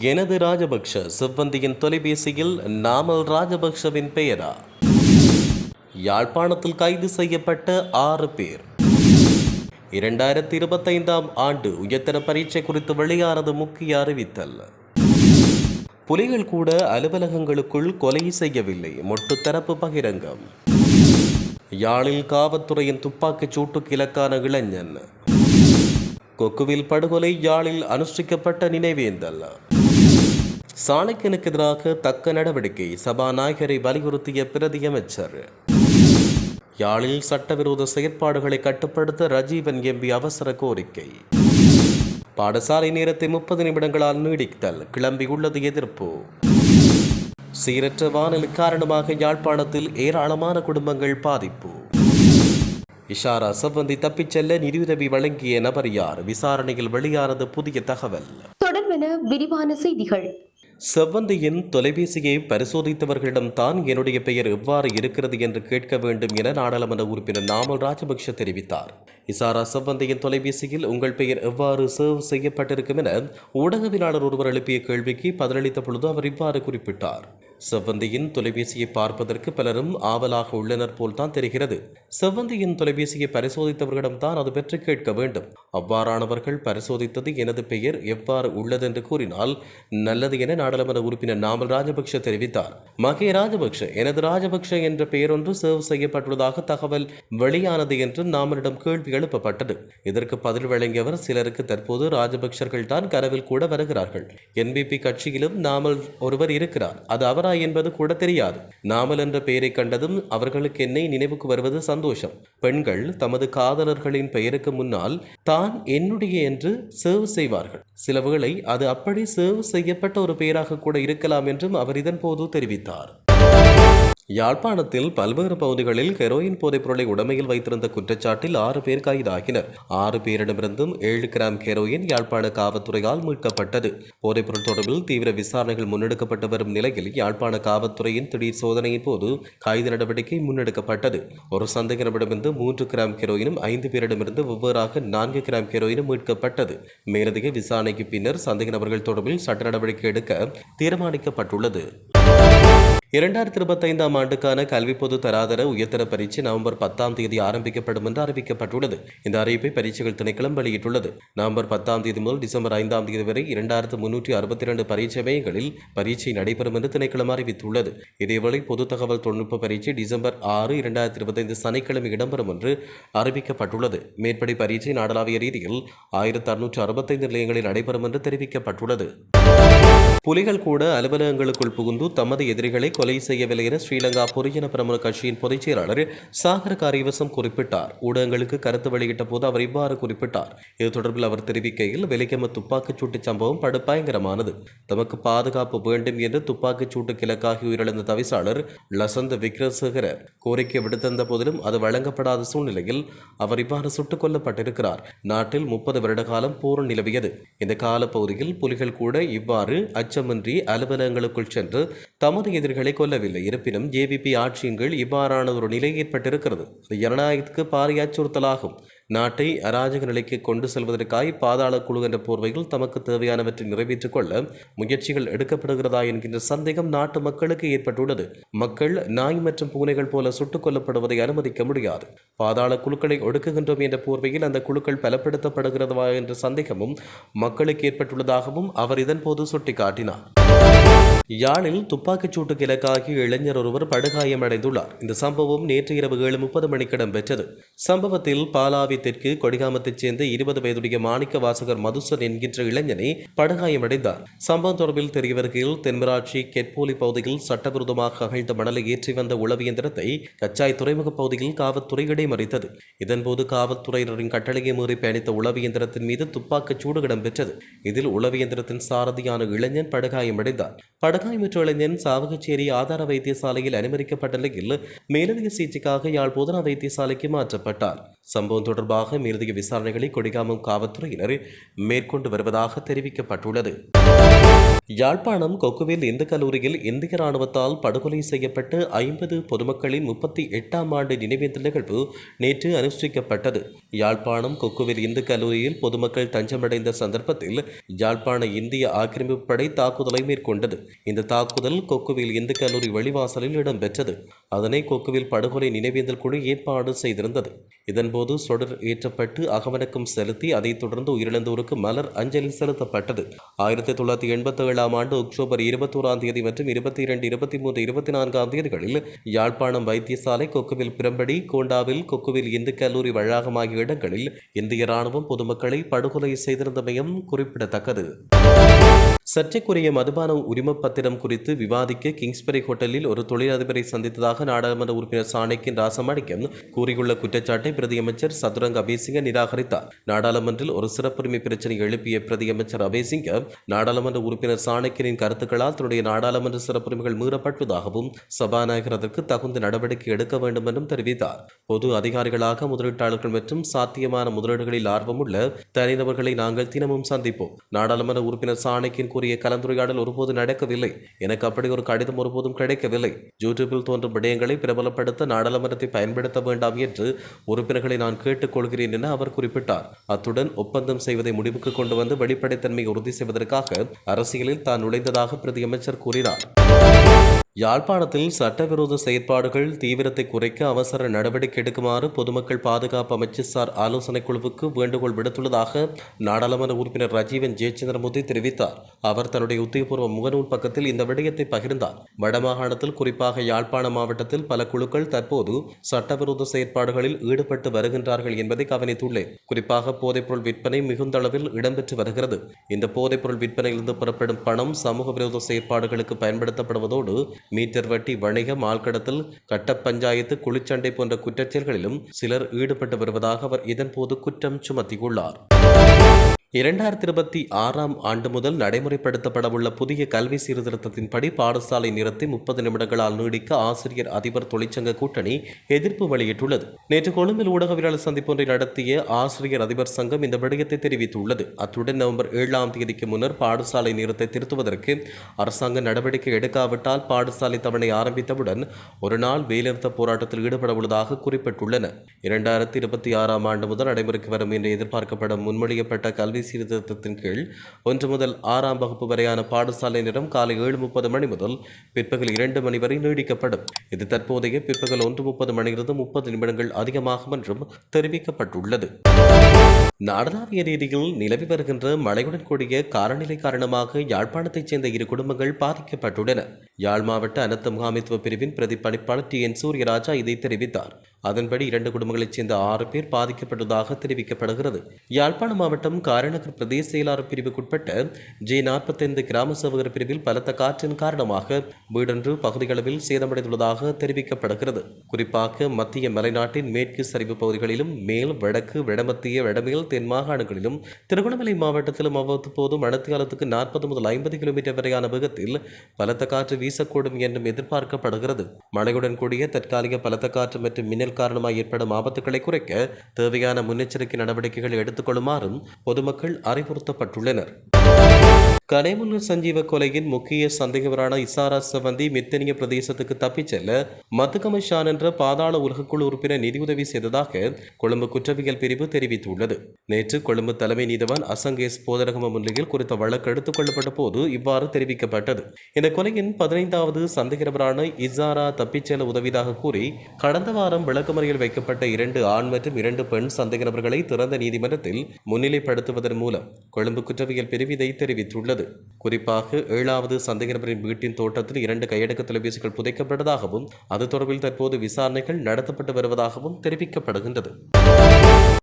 எனது ராஜபக்ஷ சிவ்வந்தியின் தொலைபேசியில் நாமல் ராஜபக்ஷவின் பெயரா? யாழ்ப்பாணத்தில் கைது செய்யப்பட்ட ஆறு பேர். இரண்டாயிரத்தி இருபத்தைந்தாம் ஆண்டு உயர்தர பரீட்சை குறித்து வெளியானது முக்கிய அறிவித்தல். புலிகள் கூட அலுவலகங்களுக்குள் கொலை செய்யவில்லை. மொட்டு தரப்பு பகிரங்கம். யாழில் காவல்துறையின் துப்பாக்கிச் சூட்டுக்கு இலக்கான இளைஞன். கொக்குவில் படுகொலை யாழில் அனுஷ்டிக்கப்பட்ட நினைவேந்தல். சாணக்கியனுக்கு எதிராக தக்க நடவடிக்கை சபாநாயகரை வலியுறுத்திய பிரதியமைச்சர் யாழில் சட்டவிரோத செயற்பாடுகளை கட்டுப்படுத்த ரஜீவன் எம்பி அவசர கோரிக்கை. பாடசாலை நேரத்தை முப்பது நிமிடங்களால் நீடித்தல் கிளம்பியுள்ளது எதிர்ப்பு. சீரற்ற வானிலை காரணமாக யாழ்ப்பாணத்தில் ஏராளமான குடும்பங்கள் பாதிப்பு. இஷாரா சம்பந்தி தப்பிச் செல்ல நிதியுதவி வழங்கிய நபர் யார்? விசாரணையில் வெளியானது புதிய தகவல். தொடர்பென விரிவான செய்திகள். செவ்வந்தியின் தொலைபேசியை பரிசோதித்தவர்களிடம்தான் என்னுடைய பெயர் எவ்வாறு இருக்கிறது என்று கேட்க வேண்டும் என நாடாளுமன்ற உறுப்பினர் நாமல் ராஜபக்ஷ தெரிவித்தார். இசாரா செவ்வந்தியின் தொலைபேசியில் உங்கள் பெயர் எவ்வாறு சேவ் செய்யப்பட்டிருக்கும் என ஊடகவியலாளர் ஒருவர் எழுப்பிய கேள்விக்கு பதிலளித்த பொழுது அவர் இவ்வாறு குறிப்பிட்டார். செவ்வந்தியின் தொலைபேசியை பார்ப்பதற்கு பலரும் ஆவலாக உள்ளனர் போல்தான் தெரிகிறது. செவ்வந்தியின் தொலைபேசியை பரிசோதித்தவர்களிடம்தான் அது பெற்று கேட்க வேண்டும். அவ்வாறானவர்கள் பரிசோதித்தது எனது பெயர் எவ்வாறு உள்ளது என்று கூறினால் நல்லது என நாடாளுமன்ற உறுப்பினர் நாமல் ராஜபக்ஷ தெரிவித்தார். மகே ராஜபக்ஷ எனது ராஜபக்ஷ என்ற பெயர் ஒன்று சேவ் செய்யப்பட்டுள்ளதாக தகவல் வெளியானது என்று நாமலிடம் கேள்வி எழுப்பப்பட்டது. இதற்கு பதில் வழங்கியவர் சிலருக்கு தற்போது ராஜபக்ஷர்கள் தான் கனவில் கூட வருகிறார்கள். என்பிபி கட்சியிலும் நாமல் ஒருவர் இருக்கிறார். அது அவர் என்பது கூட தெரியாது. நாமல் என்ற பெயரை கண்டதும் அவர்களுக்கு என்னை நினைவுக்கு வருவது சந்தோஷம். பெண்கள் தமது காதலர்களின் பெயருக்கு முன்னால் தான் என்னுடைய என்று சேவ் செய்வார்கள். சில வேளை அது அப்படி சேவ் செய்யப்பட்ட ஒரு பெயராக கூட இருக்கலாம் என்றும் அவர் இதன் போது தெரிவித்தார். யாழ்ப்பாணத்தில் பல்வேறு பகுதிகளில் ஹெரோயின் போதைப்பொருளை உடமையில் வைத்திருந்த குற்றச்சாட்டில் ஆறு பேர் கைதாகினர். ஆறு பேரிடமிருந்தும் ஏழு கிராம் ஹெரோயின் யாழ்ப்பாண காவல்துறையால் மீட்கப்பட்டது. போதைப்பொருள் தொடர்பில் தீவிர விசாரணைகள் முன்னெடுக்கப்பட்டு வரும் நிலையில் யாழ்ப்பாண காவல்துறையின் திடீர் சோதனையின் போது கைது நடவடிக்கை முன்னெடுக்கப்பட்டது. ஒரு சந்தேக நபரிடமிருந்து மூன்று கிராம் ஹெரோயினும் ஐந்து பேரிடமிருந்து வெவ்வேறாக நான்கு கிராம் ஹெரோயினும் மீட்கப்பட்டது. மேலதிக விசாரணைக்கு பின்னர் சந்தேக நபர்கள் தொடர்பில் சட்ட நடவடிக்கை எடுக்க தீர்மானிக்கப்பட்டுள்ளது. இரண்டாயிரத்தி இருபத்தைந்தாம் ஆண்டுக்கான கல்வி பொது தராதர உயர்தர பரீட்சை நவம்பர் பத்தாம் தேதி ஆரம்பிக்கப்படும் என்று அறிவிக்கப்பட்டுள்ளது. இந்த அறிவிப்பை பரீட்சைகள் திணைக்களம் வெளியிட்டுள்ளது. நவம்பர் பத்தாம் தேதி முதல் டிசம்பர் ஐந்தாம் தேதி வரை இரண்டாயிரத்து முன்னூற்றி அறுபத்தி இரண்டு பரீட்சை மையங்களில் பரீட்சை நடைபெறும் என்று திணைக்களம் அறிவித்துள்ளது. இதேவேளை பொது தகவல் தொழில்நுட்ப பரீட்சை டிசம்பர் ஆறு இரண்டாயிரத்தி இருபத்தைந்து சனிக்கிழமை இடம்பெறும் என்று அறிவிக்கப்பட்டுள்ளது. மேற்படி பரீட்சை நாடளாவிய ரீதியில் ஆயிரத்து அறுநூற்று அறுபத்தைந்து நிலையங்களில் நடைபெறும் என்று தெரிவிக்கப்பட்டுள்ளது. புலிகள் கூட அலுவலகங்களுக்குள் புகுந்து தமது எதிரிகளை கொலை செய்யவில்லை என ஸ்ரீலங்கா பொதுஜன பிரமுக கட்சியின் பொதுச் செயலாளர் சாகர காரியவசம் குறிப்பிட்டார். ஊடகங்களுக்கு கருத்து வெளியிட்ட போது அவர் இவ்வாறு குறிப்பிட்டார். இது தொடர்பில் அவர் தெரிவிக்கையில் வெலிகம துப்பாக்கிச் சூட்டு சம்பவம் படுபயங்கரமானது. தமக்கு பாதுகாப்பு வேண்டும் என்று துப்பாக்கிச் சூட்டு கிழக்காகி உயிரிழந்த தவிசாளர் லசந்த விக்ரசேகர கோரிக்கை விடுத்திருந்த போதிலும் அது வழங்கப்படாத சூழ்நிலையில் அவர் இவ்வாறு சுட்டுக் கொல்லப்பட்டிருக்கிறார். நாட்டில் முப்பது வருட காலம் போர் நிலவியது. இந்த காலப்பகுதியில் புலிகள் கூட இவ்வாறு அச்சமின்றி அலுவலகங்களுக்குள் சென்று தமது எதிரிகளை கொல்லவில்லை. இருப்பினும் ஜேவிபி ஆட்சியின் கீழ் இவ்வாறான ஒரு நிலை ஏற்பட்டிருக்கிறது. ஜனநாயகத்துக்கு பாரிய அச்சுறுத்தலாகும் நாட்டை அராஜக நிலைக்கு கொண்டு செல்வதற்காய் பாதாள குழு என்ற போர்வையில் தமக்கு தேவையானவற்றை நிறைவேற்றிக் கொள்ள முயற்சிகள் எடுக்கப்படுகிறதா என்கின்ற சந்தேகம் நாட்டு மக்களுக்கு ஏற்பட்டுள்ளது. மக்கள் நாய் மற்றும் பூனைகள் போல சுட்டுக் கொல்லப்படுவதை அனுமதிக்க முடியாது. பாதாள குழுக்களை ஒடுக்குகின்றோம் என்ற போர்வையில் அந்த குழுக்கள் பலப்படுத்தப்படுகிறதா என்ற சந்தேகமும் மக்களுக்கு ஏற்பட்டுள்ளதாகவும் அவர் இதன்போது சுட்டிக்காட்டினார். யாழில் துப்பாக்கிச் சூட்டுக்கு இலக்காகி இளைஞர் ஒருவர் படுகாயமடைந்துள்ளார் இந்த சம்பவம் நேற்று இரவு ஏழு முப்பது மணிக்கு இடம்பெற்றது. சம்பவத்தில் பாலாவி தெற்கு கொடிகாமத்தைச் சேர்ந்த இருபது வயதுடைய மாணிக்க வாசகர் மதுசன் என்கின்ற இளைஞனை படுகாயமடைந்தார் சம்பவம் தொடர்பில் தெரியவருகையில் தென்மராட்சி கெட்போலி பகுதியில் சட்டவிரோதமாக அகழ்ந்த மணலை ஏற்றி வந்த உளவு இயந்திரத்தை கச்சாய் துறைமுக பகுதியில் காவல்துறை இடைமறித்தது. இதன்போது காவல்துறையினரின் கட்டளையை மீறி பயணித்த உளவு இயந்திரத்தின் மீது துப்பாக்கிச் சூடு இடம்பெற்றது. இதில் உளவு இயந்திரத்தின் சாரதியான இளைஞன் படுகாயமடைந்தார் படுகாயமுற்ற இளைஞன் சாவகச்சேரி ஆதார வைத்தியசாலையில் அனுமதிக்கப்பட்ட நிலையில் மேலதிக சிகிச்சைக்காக யாழ் போதனா வைத்தியசாலைக்கு மாற்றப்பட்டார். சம்பவம் தொடர்பாக மேலதிக விசாரணைகளை கொடிகாமம் காவல்துறையினர் மேற்கொண்டு வருவதாக தெரிவிக்கப்பட்டுள்ளது. யாழ்ப்பாணம் கொக்குவில் இந்து கல்லூரியில் இந்திய ராணுவத்தால் படுகொலை செய்யப்பட்டு ஐம்பது பொதுமக்களின் முப்பத்தி எட்டாம் ஆண்டு நினைவேந்தல் நிகழ்வு நேற்று அனுஷ்டிக்கப்பட்டது. யாழ்ப்பாணம் கொக்குவில் இந்து கல்லூரியில் பொதுமக்கள் தஞ்சமடைந்த சந்தர்ப்பத்தில் யாழ்ப்பாண இந்திய ஆக்கிரமிப்பு படை தாக்குதலை மேற்கொண்டது. இந்த தாக்குதல் கொக்குவில் இந்து கல்லூரி வெளிவாசலில் இடம்பெற்றது. அதனை கொக்குவில் படுகொலை நினைவேந்தல் குழு ஏற்பாடு செய்திருந்தது. இதன்போது சொடர் ஏற்றப்பட்டு அகவணக்கம் செலுத்தி அதைத் தொடர்ந்து உயிரிழந்தோருக்கு மலர் அஞ்சலி செலுத்தப்பட்டது. ஆயிரத்தி தொள்ளாயிரத்தி எண்பத்தி ஏழாம் ஆண்டு அக்டோபர் இருபத்தோராம் தேதி மற்றும் இருபத்தி இரண்டு இருபத்தி மூன்று இருபத்தி நான்காம் தேதிகளில் யாழ்ப்பாணம் வைத்தியசாலை கொக்குவில் பிரம்படி கோண்டாவில் கொக்குவில் இந்து கல்லூரி வளாகம் ஆகிய இடங்களில் இந்திய ராணுவம் பொதுமக்களை படுகொலை செய்திருந்தமையும் குறிப்பிடத்தக்கது. சர்ச்சைக்குரிய மதுபான உரிம பத்திரம் குறித்து விவாதிக்க கிங்ஸ்பரி ஹோட்டலில் ஒரு தொழிலதிபரை சந்தித்ததாக நாடாளுமன்ற உறுப்பினர் சாணக்கியன் ராசமாணிக்கம் கூறியுள்ள குற்றச்சாட்டை பிரதியமைச்சர் சதுரங்க அபேசிங்க நிராகரித்தார். நாடாளுமன்றில் ஒரு சிறப்புரிமை பிரச்சினை எழுப்பிய பிரதியமைச்சர் அபேசிங்க நாடாளுமன்ற உறுப்பினர் சாணக்கியனின் கருத்துக்களால் தன்னுடைய நாடாளுமன்ற சிறப்புரிமைகள் மீறப்பட்டதாகவும் சபாநாயகர் அதற்கு தகுந்த நடவடிக்கை எடுக்க வேண்டும் என்றும் தெரிவித்தார். பொது அதிகாரிகளாக முதலீட்டாளர்கள் மற்றும் சாத்தியமான முதலீடுகளில் ஆர்வமுள்ள தனிநபர்களை நாங்கள் தினமும் சந்திப்போம். நாடாளுமன்ற உறுப்பினர் சாணக்கின் கூறிய கலந்துரையாடல் ஒருபோது நடக்கவில்லை. எனக்கு அப்படி ஒரு கடிதம் ஒருபோதும் கிடைக்கவில்லை. யூடியூபில் தோன்றும் விடயங்களை பிரபலப்படுத்த நாடாளுமன்றத்தை பயன்படுத்த வேண்டாம் என்று உறுப்பினர்களை நான் கேட்டுக்கொள்கிறேன் என அவர் குறிப்பிட்டார். அத்துடன் ஒப்பந்தம் செய்வதை முடிவுக்கு கொண்டு வந்து வெளிப்படைத்தன்மையை உறுதி செய்வதற்காக அரசியலில் தான் நுழைந்ததாக பிரதியமைச்சர் கூறினார். யாழ்ப்பாணத்தில் சட்டவிரோத செயற்பாடுகள் தீவிரத்தை குறைக்க அவசர நடவடிக்கை எடுக்குமாறு பொதுமக்கள் பாதுகாப்பு அமைச்சர் ஆலோசனைக் குழுவுக்கு வேண்டுகோள் விடுத்துள்ளதாக நாடாளுமன்ற உறுப்பினர் ரஜீவன் ஜெயச்சந்திரமூர்த்தி தெரிவித்தார். அவர் தன்னுடைய உத்தியபூர்வ முகநூல் பக்கத்தில் இந்த விடயத்தை பகிர்ந்தார். வடமாகாணத்தில் குறிப்பாக யாழ்ப்பாண மாவட்டத்தில் பல குழுக்கள் தற்போது சட்டவிரோத செயற்பாடுகளில் ஈடுபட்டு வருகின்றார்கள் என்பதை கவனித்துள்ளேன். குறிப்பாக போதைப்பொருள் விற்பனை மிகுந்த அளவில் இடம்பெற்று வருகிறது. இந்த போதைப்பொருள் விற்பனையிலிருந்து பெறப்படும் பணம் சமூக விரோத செயற்பாடுகளுக்கு பயன்படுத்தப்படுவதோடு மீட்டர் வட்டி வணிகம் ஆழ்கடத்தல் கட்ட பஞ்சாயத்து குளிச்சண்டை போன்ற குற்றச்செயல்களிலும் சிலர் ஈடுபட்டு வருவதாக அவர் இதன்போது குற்றம் சுமத்தியுள்ளார். இரண்டாயிரத்தி இருபத்தி ஆறாம் ஆண்டு முதல் நடைமுறைப்படுத்தப்படவுள்ள புதிய கல்வி சீர்திருத்தத்தின்படி பாடசாலை நிறத்தை முப்பது நிமிடங்களால் நீடிக்க ஆசிரியர் அதிபர் தொழிற்சங்க கூட்டணி எதிர்ப்பு வெளியிட்டுள்ளது. நேற்று கொழும்பில் ஊடகவியலாளர் சந்திப்பொன்றை நடத்திய ஆசிரியர் அதிபர் சங்கம் இந்த விடயத்தை தெரிவித்துள்ளது. அத்துடன் நவம்பர் ஏழாம் தேதிக்கு முன்னர் பாடசாலை நிறுத்தை திருத்துவதற்கு அரசாங்கம் நடவடிக்கை எடுக்காவிட்டால் பாடசாலை தவணை ஆரம்பித்தவுடன் ஒரு நாள் வேலைநிறுத்த போராட்டத்தில் ஈடுபட உள்ளதாக குறிப்பிட்டுள்ளன. இரண்டாயிரத்தி இருபத்தி ஆறாம் ஆண்டு முதல் நடைமுறைக்கு வரும் என்று எதிர்பார்க்கப்படும் முன்மொழியப்பட்ட கல்வி கல்வி சீர்திருத்தத்தின் கீழ் ஒன்று முதல் ஆறாம் வகுப்பு வரையான பாடசாலை நேரம் காலை ஏழு முப்பது மணி முதல் பிற்பகல் இரண்டு மணி வரை நீடிக்கப்படும். இது தற்போதைய பிற்பகல் ஒன்று முப்பது மணியிலிருந்து முப்பது நிமிடங்கள் அதிகமாகும் என்றும் தெரிவிக்கப்பட்டுள்ளது. நாடளாவிய ரீதியில் நிலவி வருகின்ற மழையுடன் கூடிய காரநிலை காரணமாக யாழ்ப்பாணத்தைச் சேர்ந்த இரு குடும்பங்கள் பாதிக்கப்பட்டுள்ளன. யாழ் மாவட்ட அனர்த்த முகாமைத்துவ பிரிவின் பிரதிப்பணிப்பாளர் டி என் சூரியராஜா இதை தெரிவித்தார். அதன்படி இரண்டு குடும்பங்களைச் சேர்ந்த ஆறு பேர் பாதிக்கப்பட்டதாக தெரிவிக்கப்படுகிறது. யாழ்ப்பாண மாவட்டம் காரநகர் பிரதேச செயலாளர் பிரிவுக்குட்பட்ட ஜே நாற்பத்தைந்து கிராம சேவகர் பிரிவில் பலத்த காற்றின் காரணமாக வீடொன்று பகுதிகளவில் சேதமடைந்துள்ளதாக தெரிவிக்கப்படுகிறது. குறிப்பாக மத்திய மலைநாட்டின் மேற்கு சரிவு பகுதிகளிலும் மேல் வடக்கு வடமத்திய வடமேல் தென் மாகாணங்களிலும் திருகோணமலை மாவட்டத்திலும் அவ்வப்போது மணத்தியாலத்துக்கு நாற்பது முதல் ஐம்பது கிலோமீட்டர் வரையான வேகத்தில் பலத்த காற்று வீசக்கூடும் என்றும் எதிர்பார்க்கப்படுகிறது. மழையுடன் கூடிய தற்காலிக பலத்த காற்று மற்றும் மின்னல் காரணமாக ஏற்படும் ஆபத்துகளை குறைக்க தேவையான முன்னெச்சரிக்கை நடவடிக்கைகளை எடுத்துக்கொள்ளுமாறும் பொதுமக்கள் அறிவுறுத்தப்பட்டுள்ளனர். கனைமுல்லு சஞ்சீவ கொலையின் முக்கிய சந்தேகவரான இசாரா சவந்தி மித்தனிய பிரதேசத்துக்கு தப்பிச் செல்ல மத்துகம ஷான் என்ற பாதாள உலகக்குழு உறுப்பினர் நிதியுதவி செய்ததாக கொழும்பு குற்றவியல் பிரிவு தெரிவித்துள்ளது. நேற்று கொழும்பு தலைமை நீதவான் அசங்கேஸ் போதரகம முன்னிலையில் குறித்த வழக்கு எடுத்துக் கொள்ளப்பட்ட போது இவ்வாறு தெரிவிக்கப்பட்டது. இந்த கொலையின் பதினைந்தாவது சந்தேகவரான இசாரா தப்பிச் செல்ல உதவியதாக கூறி கடந்த வாரம் விளக்கமறியல் வைக்கப்பட்ட இரண்டு ஆண் மற்றும் இரண்டு பெண் சந்தேக நபர்களை திறந்த நீதிமன்றத்தில் முன்னிலைப்படுத்துவதன் மூலம் கொழும்பு குற்றவியல் பிரிவு இதை தெரிவித்துள்ளது. குறிப்பாக ஏழாவது சந்தேக நபரின் வீட்டின் தோட்டத்தில் இரண்டு கையடக்க தொலைபேசிகள் புதைக்கப்பட்டதாகவும் அது தொடர்பில் தற்போது விசாரணைகள் நடத்தப்பட்டு வருவதாகவும் தெரிவிக்கப்படுகின்றது.